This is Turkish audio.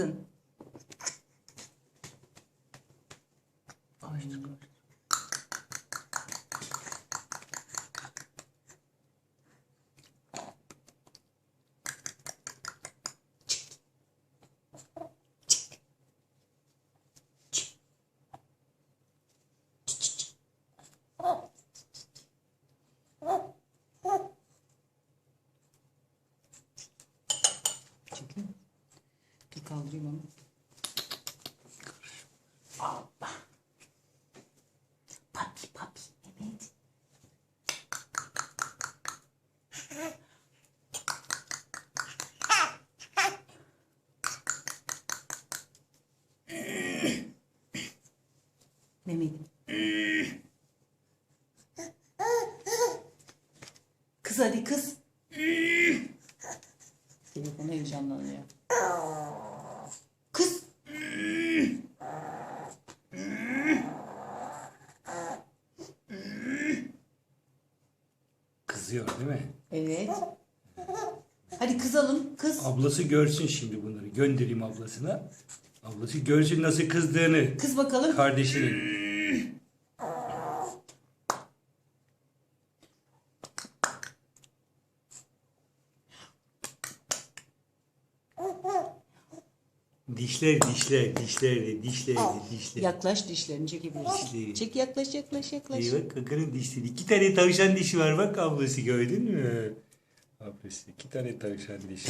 sizin. Aynen öyle. Dur kaldırayım onu. Allah. Papi papi. Evet. Mehmet'im. Kız hadi kız. Telefon heyecanlanıyor. Kız. Kızıyor değil mi? Evet. Hadi kızalım. Kız. Ablası görsün şimdi bunları. Göndereyim ablasına. Ablası görsün nasıl kızdığını. Kız bakalım. Kardeşinin. Dişler, dişler, dişler, dişler, dişler. Yaklaş dişlerini çekebilirsin. Dişleri. Çek yaklaş yaklaş yaklaş. İyi bak kakanın dişleri. İki tane tavşan dişi var bak ablası gördün mü? Ablası iki tane tavşan dişi.